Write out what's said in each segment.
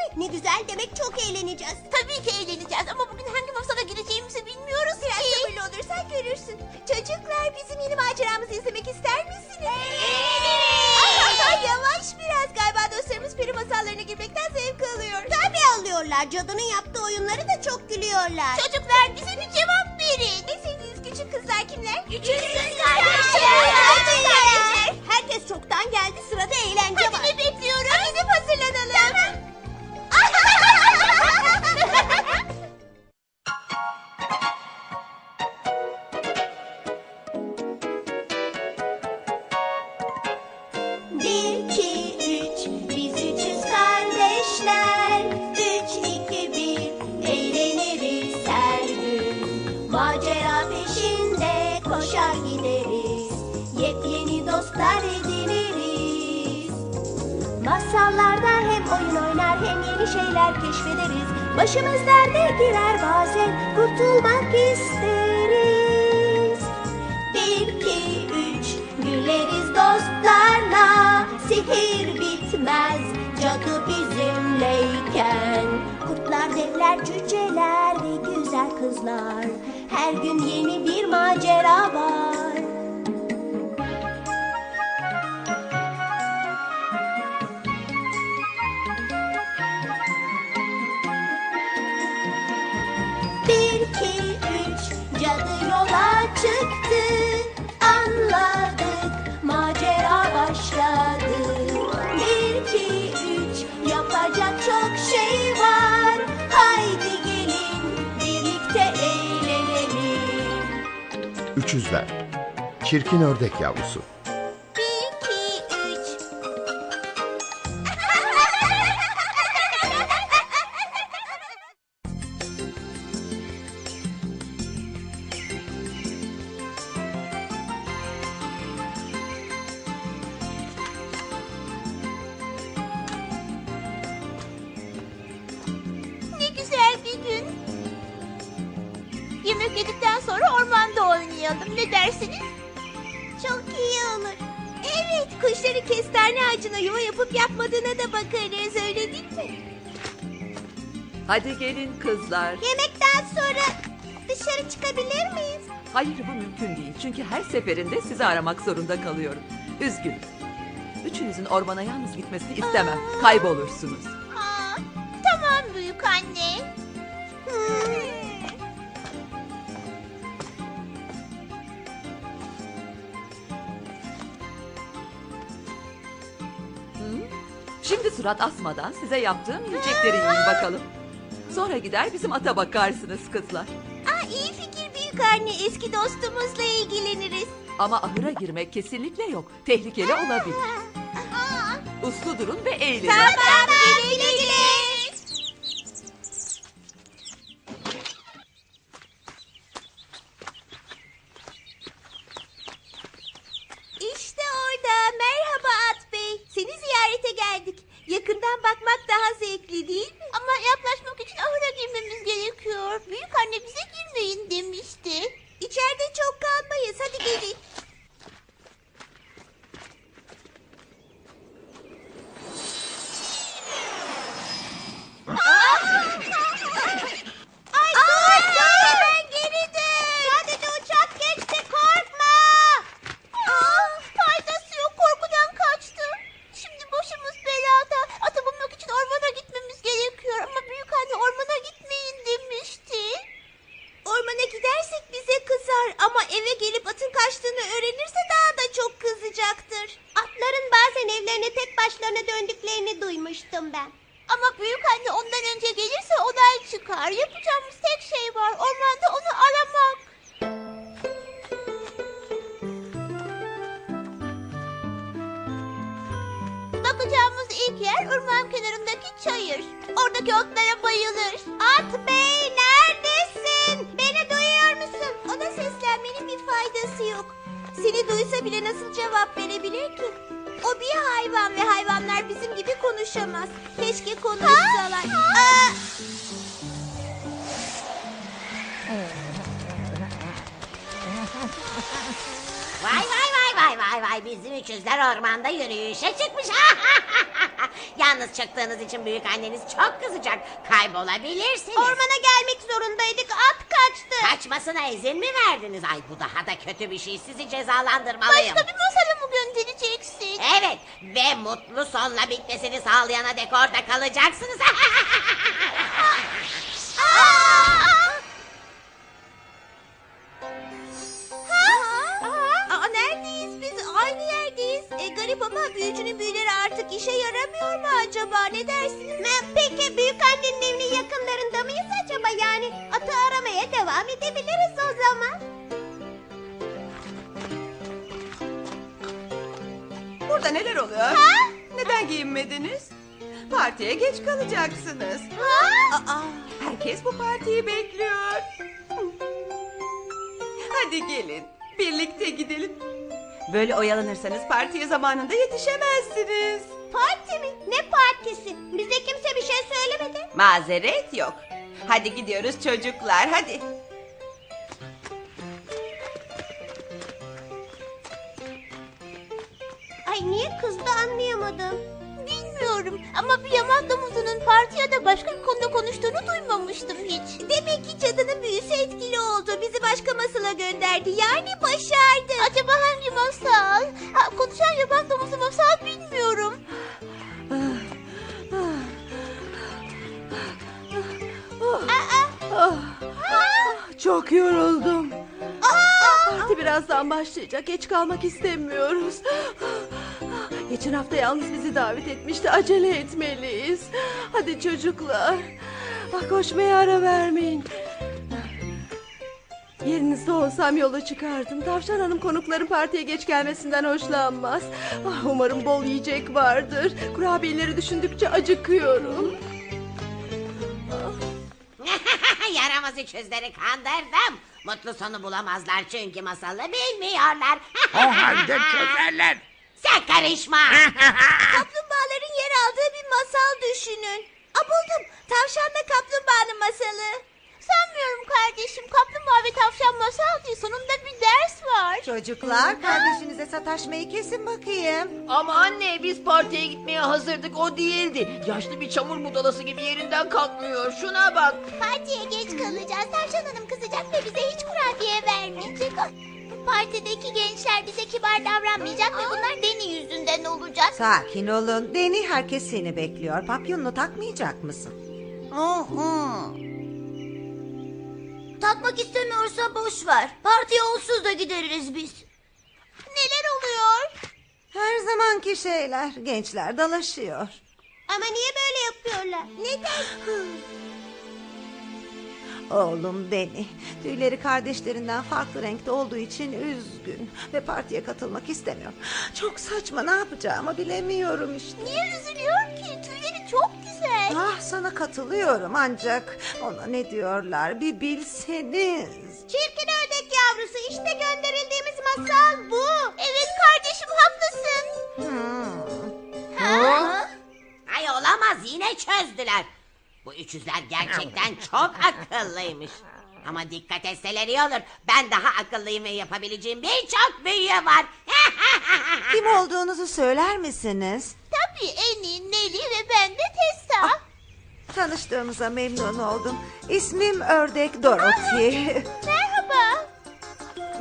mi? Ne güzel demek çok eğleneceğiz. Tabii ki eğleneceğiz ama bugün hangi masada gireceğimizi bilmiyoruz Biraz ki. sabırlı olursan görürsün. Çocuklar bizim yeni maceramızı izlemek ister misiniz? Evet. Yavaş biraz galiba dostlarımız peri masallarına girmekten zevk alıyor. Tabii alıyorlar. Cadının yaptığı oyunları da çok gülüyorlar. Çocuklar bize bir cevap verin. En sevdiğiniz küçük kızlar kimler? Küçük kız kardeşler. kardeşler. Herkes çoktan geldi. Sırada eğlence var. Masallarda hem oyun oynar hem yeni şeyler keşfederiz. Başımız derde girer bazen kurtulmak isteriz. Bir, iki, üç, güleriz dostlarla. Sihir bitmez, cadı bizimleyken. Kurtlar, devler, cüceler ve güzel kızlar. Her gün yeni bir macera var. Üçüzler. Çirkin ördek yavrusu. Ne güzel bir gün. Yemek yedikten sonra ormanda oynayalım. Ne dersiniz? Çok iyi olur. Evet, kuşların kestane ağacına yuva yapıp yapmadığına da bakarız, öyle değil mi? Hadi gelin kızlar. Yemekten sonra dışarı çıkabilir miyiz? Hayır bu mümkün değil. Çünkü her seferinde sizi aramak zorunda kalıyorum. Üzgünüm. Üçünüzün ormana yalnız gitmesini istemem. Kaybolursunuz. Şimdi surat asmadan size yaptığım yiyecekleri yiyin bakalım. Sonra gider bizim ata bakarsınız kızlar. Aa, iyi fikir büyük anne, eski dostumuzla ilgileniriz. Ama ahıra girmek kesinlikle yok. Tehlikeli olabilir. Uslu durun ve eğlenin. Tamam, güle güle. İşte orada. Merhaba At Bey. Seni ziyarete geldik. Yakından bakmak daha zevkli değil? Ama yaklaşmak için ahıra girmemiz gerekiyor. Büyük anne bize girmeyin demişti. İçeride çok kalmayız. Hadi gelin. Ay dur dur hemen geri dön. Sadece uçak geçti korkma. Aa, faydası yok korkudan kaçtı. Şimdi başımız belada. Atı bulmak için ormana gitmemiz gerekiyor. Ama büyük anne ormana gitmeyin demişti. Ormana gidersek bize kızar ama eve gelip atın kaçtığını öğrenirse daha da çok kızacaktır. Atların bazen evlerine tek başlarına döndüklerini duymuştum ben. Ama büyük anne ondan önce gelirse olay çıkar. Yapacağımız tek şey var. Ormanda onu aramak. Bakacağımız ilk yer orman kenarındaki çayır. Oradaki otlara bayılır. At Bey neredesin? Beni duyuyor musun? Ona seslenmenin bir faydası yok. Seni duysa bile nasıl cevap verebilir ki? O bir hayvan ve hayvanlar bizim gibi konuşamaz. Keşke konuşsalar. Aa! Vay vay vay vay vay bizim üçüzler ormanda yürüyüşe çıkmış. Yalnız çıktığınız için büyük anneniz çok kızacak. Kaybolabilirsiniz. Ormana gelmek zorundaydık. At kaçtı. Kaçmasına izin mi verdiniz? Ay bu daha da kötü bir şey. Sizi cezalandırmalıyım. Başka bir masala mı göndereceksin? Evet ve mutlu sonla bitmesini sağlayana dek orada kalacaksınız. Aa, ama büyücünün büyüleri artık işe yaramıyor mu acaba? Ne dersiniz? Peki büyük annenin evinin yakınlarında mıyız acaba? Yani atı aramaya devam edebiliriz o zaman. Burada neler oluyor? Neden giyinmediniz? Partiye geç kalacaksınız. Aa, herkes bu partiyi bekliyor. Hadi gelin, birlikte gidelim. Böyle oyalanırsanız partiye zamanında yetişemezsiniz. Parti mi? Ne partisi? Bize kimse bir şey söylemedi. Mazeret yok. Hadi gidiyoruz çocuklar, hadi. Ay niye kızdı anlayamadım. Bilmiyorum ama bir yaman domuzunun parti ya da başka bir konuda konuştuğunu duymamıştım hiç. Demek ki cadının büyüsü etkili oldu. Bizi başka masala gönderdi. Yani başardı. Konuşan yaban domuzu masal bilmiyorum. Çok yoruldum. Parti birazdan başlayacak. Geç kalmak istemiyoruz. Geçen hafta yalnız bizi davet etmişti. Acele etmeliyiz. Hadi çocuklar. Ah, Koşmaya ara vermeyin. Yerinizde olsam yola çıkardım. Tavşan Hanım konukların partiye geç gelmesinden hoşlanmaz. Ah, umarım bol yiyecek vardır. Kurabiyeleri düşündükçe acıkıyorum. Yaramaz üçüzleri kandırdım. Mutlu sonu bulamazlar çünkü masalı bilmiyorlar. O halde çözerler. Sen karışma. Kaplumbağaların yer aldığı bir masal düşünün. Aa, buldum. Tavşanla kaplumbağanın masalı. Sanmıyorum kardeşim. Kaplumbağa ve tavşan masal değil. Sonunda bir ders var. Çocuklar kardeşinize sataşmayı kesin bakayım. Ama anne biz partiye gitmeye hazırdık o değildi. Yaşlı bir çamur budalası gibi yerinden kalkmıyor. Şuna bak. Partiye geç kalacağız. Tavşan Hanım kızacak ve bize hiç kurabiye vermeyecek. Partideki gençler bize kibar davranmayacak ve bunlar Deni yüzünden olacak. Sakin olun. Deni herkes seni bekliyor. Papyonunu takmayacak mısın? Takmak istemiyorsa boş ver. Partiye onsuz da gideriz biz. Neler oluyor? Her zamanki şeyler. Gençler dalaşıyor. Ama niye böyle yapıyorlar? Neden? Oğlum Deni. Tüyleri kardeşlerinden farklı renkte olduğu için üzgün. Ve partiye katılmak istemiyor. Çok saçma ne yapacağımı bilemiyorum işte. Niye üzülüyor ki? Tüyleri çok güzel. Ah sana katılıyorum ancak ona ne diyorlar bir bilseniz. Çirkin ördek yavrusu işte gönderildiğimiz masal bu. Evet kardeşim haklısın. Ay olamaz yine çözdüler. Bu üçüzler gerçekten çok akıllıymış. Ama dikkat etseler iyi olur. Ben daha akıllıyım ve yapabileceğim birçok büyü var. Kim olduğunuzu söyler misiniz? Tabii Eni, Neli ve ben de Tessa. Tanıştığımıza memnun oldum. İsmim Ördek Dorothy. Merhaba.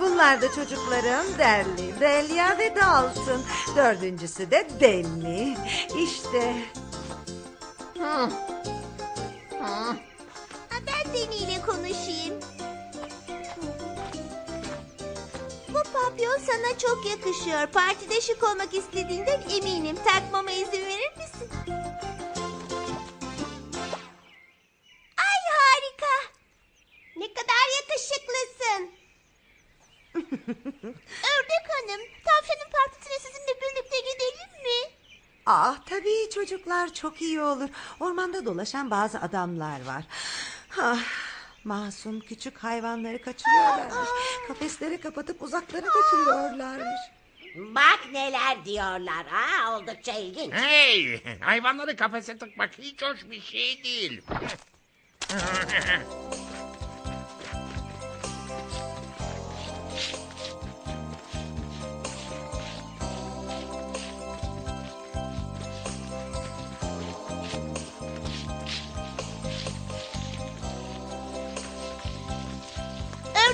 Bunlar da çocuklarım Derli, Delia ve Dalton. Dördüncüsü de Denny. İşte Ha, Ben Deni ile konuşayım. Papyon sana çok yakışıyor. Partide şık olmak istediğinden eminim. Takmama izin verir misin? Ay harika. Ne kadar yakışıklısın. Ördek Hanım, tavşanın partisine sizinle birlikte gidelim mi? Ah tabii çocuklar çok iyi olur. Ormanda dolaşan bazı adamlar var. Ah, masum küçük hayvanları kaçırıyorlarmış. Kafesleri kapatıp uzaklara götürüyorlarmış. Bak neler diyorlar. Ha, oldukça ilginç. Hey, hayvanları kafese tıkmak hiç hoş bir şey değil.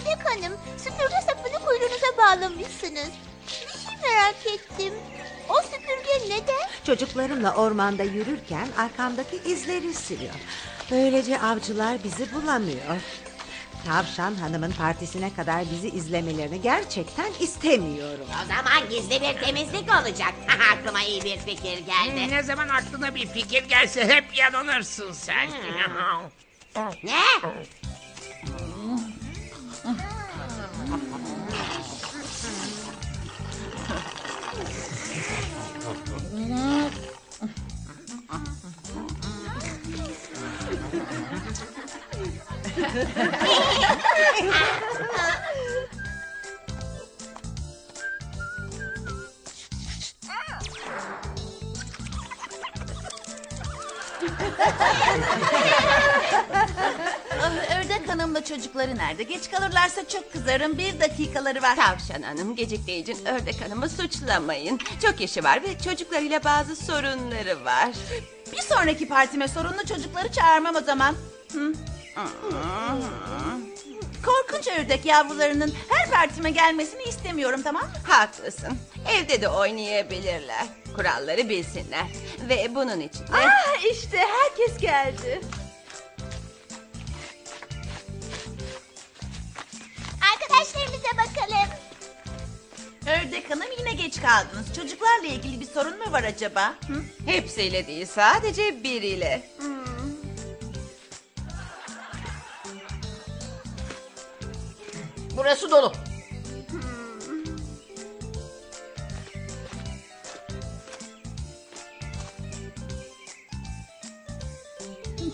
Ördek hanım, süpürge sapını kuyruğunuza bağlamışsınız. Bir şey merak ettim. O süpürge neden? Çocuklarımla ormanda yürürken arkamdaki izleri siliyor. Böylece avcılar bizi bulamıyor. Tavşan hanımın partisine kadar bizi izlemelerini gerçekten istemiyorum. O zaman gizli bir temizlik olacak. Aklıma iyi bir fikir geldi. Ne zaman aklına bir fikir gelse hep yanılırsın sen. Ne? Ah, Çocukları nerede? Geç kalırlarsa çok kızarım. Bir dakikaları var. Tavşan Hanım geciktiği için Ördek Hanım'ı suçlamayın. Çok işi var ve çocuklarıyla bazı sorunları var. Bir sonraki partime sorunlu çocukları çağırmam o zaman. Korkunç ördek yavrularının her partime gelmesini istemiyorum tamam mı? Haklısın. Evde de oynayabilirler. Kuralları bilsinler. Ve bunun için de... Ah işte herkes geldi. Ördek hanım yine geç kaldınız. Çocuklarla ilgili bir sorun mu var acaba? Hı? Hepsiyle değil sadece biriyle. Burası dolu.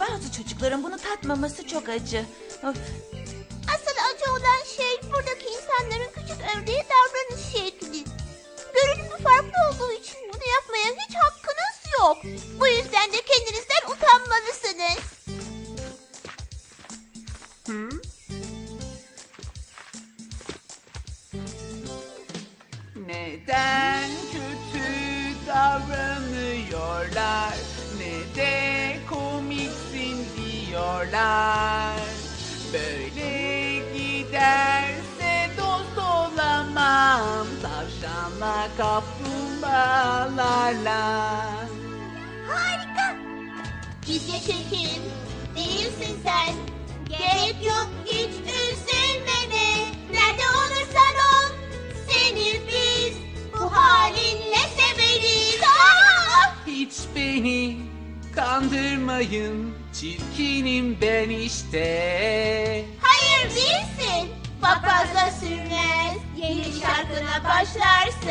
Bazı çocukların bunu tatmaması çok acı. Of. Asıl acı olan şey buradaki insanların küçük ördeğe Çirkinim ben işte Hayır değilsin. Papazla sürmez. Yeni şarkına başlarsın.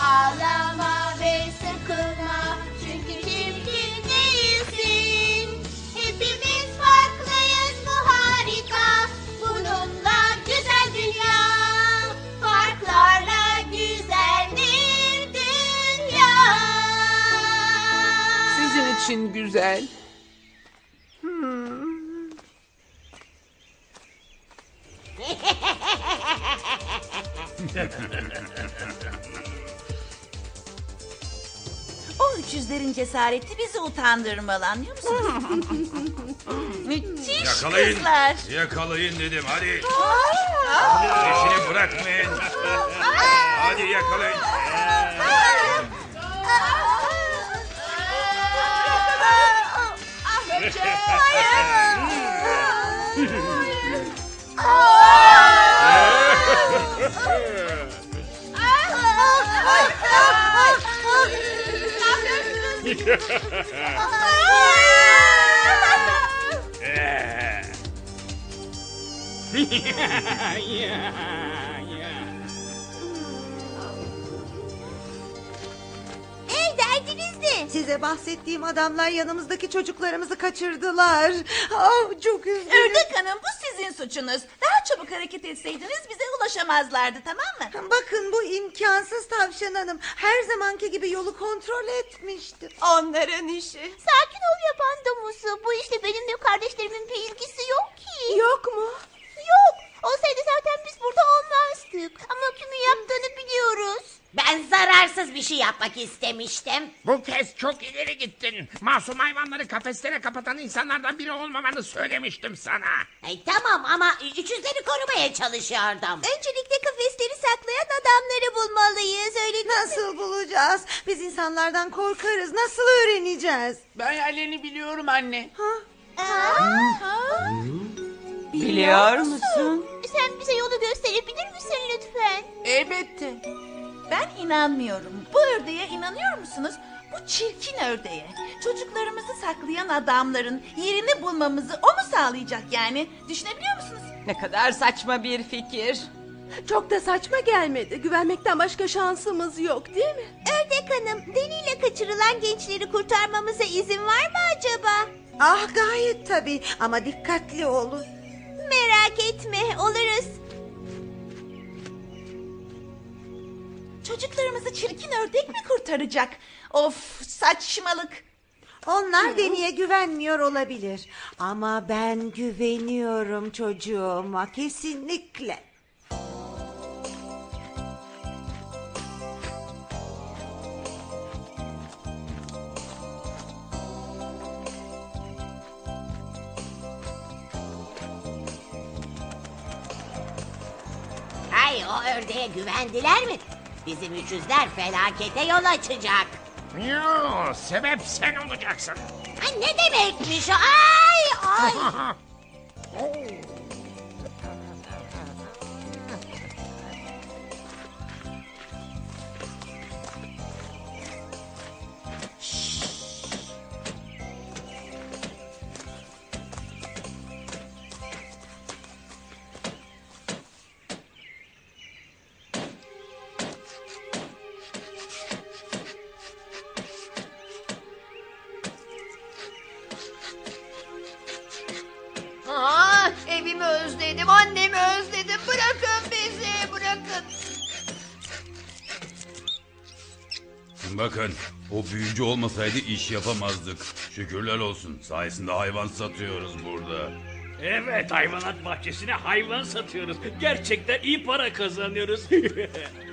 Ağlama ve sıkılma. Çünkü çirkin değilsin. Hepimiz farklıyız bu harika. Bununla güzel dünya. Farklarla güzeldir dünya. Sizin için güzel O üçüzlerin cesareti bizi utandırmalı anlıyor musunuz? Müthiş Yakalayın. kızlar. Yakalayın dedim hadi. Peşini bırakmayın. hadi yakalayın. Ey derdiniz ne? Size bahsettiğim adamlar yanımızdaki çocuklarımızı kaçırdılar. Ah, çok üzgünüm. Ördek hanım bu sizin suçunuz. Daha çabuk hareket etseydiniz bize ulaşamazlardı tamam mı? Bakın bu imkansız tavşan hanım. Her zamanki gibi yolu kontrol etmişti. Onların işi. Sakin ol yaban domuzu. Bu işte benim ve kardeşlerimin bir ilgisi yok ki. Yok mu? Yok. Olsaydı zaten biz burada olmazdık. Ama kimin yaptığını biliyoruz. Ben zararsız bir şey yapmak istemiştim. Bu kez çok ileri gittin. Masum hayvanları kafeslere kapatan insanlardan biri olmamanı söylemiştim sana. Ay, tamam ama üçüzleri korumaya çalışıyordum. Öncelikle kafesleri saklayan adamları bulmalıyız öyle? Nasıl bulacağız? Biz insanlardan korkarız. Nasıl öğreneceğiz? Ben yerlerini biliyorum anne. Biliyor musun? Sen bize yolu gösterebilir misin lütfen? Elbette. Ben inanmıyorum. Bu ördeğe inanıyor musunuz? Bu çirkin ördeğe. Çocuklarımızı saklayan adamların yerini bulmamızı o mu sağlayacak yani? Düşünebiliyor musunuz? Ne kadar saçma bir fikir. Çok da saçma gelmedi. Güvenmekten başka şansımız yok değil mi? Ördek Hanım deliyle kaçırılan gençleri kurtarmamıza izin var mı acaba? Ah gayet tabii ama dikkatli olun. Merak etme oluruz. Çocuklarımızı çirkin ördek mi kurtaracak? Of saçmalık. Onlar Deni'ye güvenmiyor olabilir. Ama ben güveniyorum çocuğuma kesinlikle. Ay o ördeğe güvendiler mi? Bizim üçüzler felakete yol açacak. Yo, sebep sen olacaksın. Ay ne demekmiş o? Ay ay. Aa, Bakın o büyücü olmasaydı iş yapamazdık. Şükürler olsun. Sayesinde hayvan satıyoruz burada. Evet hayvanat bahçesine hayvan satıyoruz. Gerçekten iyi para kazanıyoruz.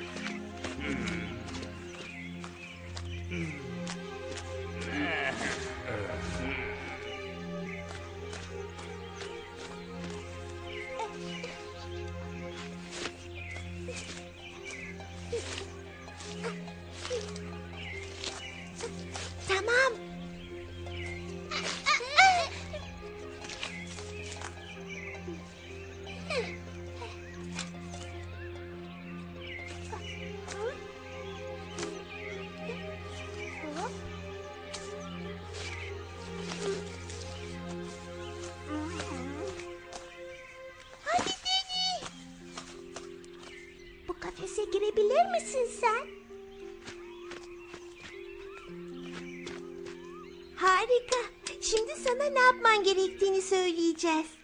yapman gerektiğini söyleyeceğiz.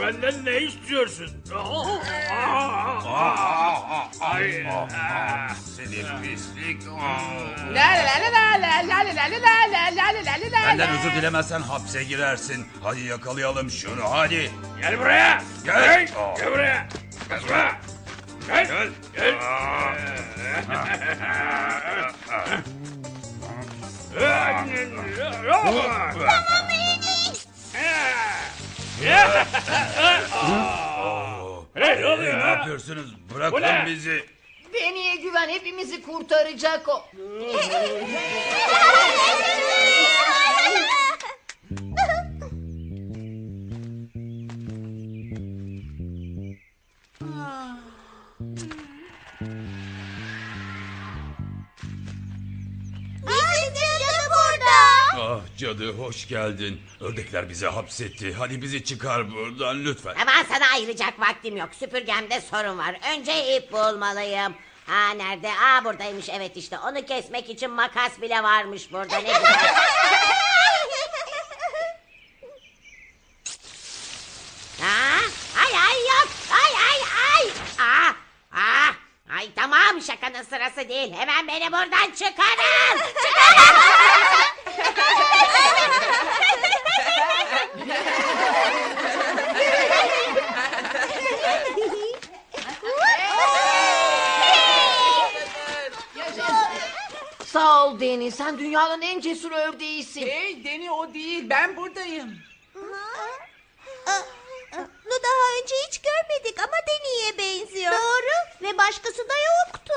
Benden ne istiyorsun? Ay, aa. Seni pislik. La la la la la la la la la la la la la la Benden özür dilemezsen hapse girersin. Hadi yakalayalım şunu hadi. Gel buraya. Gel. Gel, gel buraya. Gel buraya. Gel. Gel. Gel. Tamam Hey, ne oluyor yapıyorsunuz? Bırakın ne? bizi. Deni'ye güven, hepimizi kurtaracak o. Ah cadı hoş geldin. Ördekler bizi hapsetti. Hadi bizi çıkar buradan lütfen. Hemen sana ayıracak vaktim yok. Süpürgemde sorun var. Önce ip bulmalıyım. Ha nerede? Aa buradaymış. Evet işte onu kesmek için makas bile varmış burada. Ne güzel. Ay ay yok. Ay ay ay. Aa, aa. Ay tamam şakanın sırası değil. Hemen beni buradan çıkarın. Sağ Deni. Sen dünyanın en cesur ördeğisin. Hey Deni o değil ben buradayım. Bunu daha önce hiç görmedik ama Deni'ye benziyor. Doğru ve başkası da yoktu.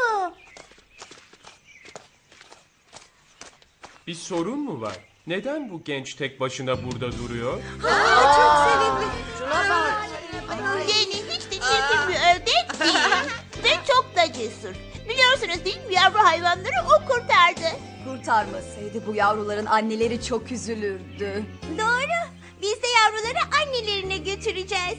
Bir sorun mu var? Neden bu genç tek başına burada duruyor? çok sevimli. Deni hiç de çirkin bir ördek değil. Ve çok da cesur. Biliyorsunuz değil mi yavru hayvanları o kurtardı. Kurtarmasaydı bu yavruların anneleri çok üzülürdü. Doğru. Biz de yavruları annelerine götüreceğiz.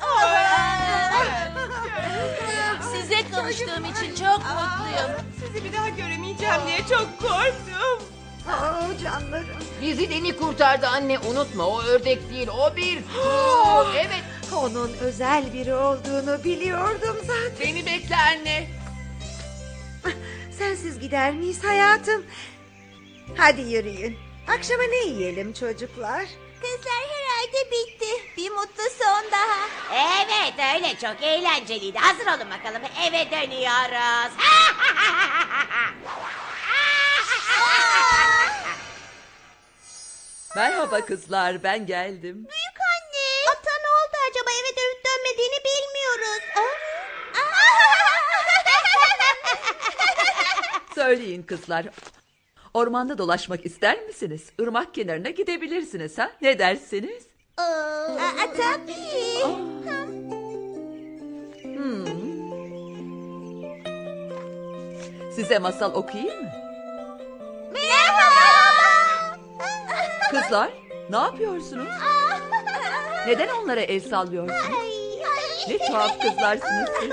Size kavuştuğum için çok mutluyum. Sizi bir daha göremeyeceğim diye çok korktum. Oh canlarım. Bizi Deni kurtardı anne. Unutma o ördek değil. O bir. Evet. Onun özel biri olduğunu biliyordum zaten. Beni bekle anne. Sensiz gider miyiz hayatım? Hadi yürüyün. Akşama ne yiyelim çocuklar? Kızlar herhalde bitti. Bir mutlu son daha. Evet öyle çok eğlenceliydi. Hazır olun bakalım eve dönüyoruz. Merhaba kızlar ben geldim. Büyük anne. Ata ne oldu acaba eve dönüp dönmediğini bilmiyoruz. Söyleyin kızlar. Ormanda dolaşmak ister misiniz? Irmak kenarına gidebilirsiniz ha? Ne dersiniz? Aa, tabii. Hmm. Size masal okuyayım mı? Merhaba. Kızlar ne yapıyorsunuz? Neden onlara el sallıyorsunuz? Ne tuhaf kızlarsınız siz.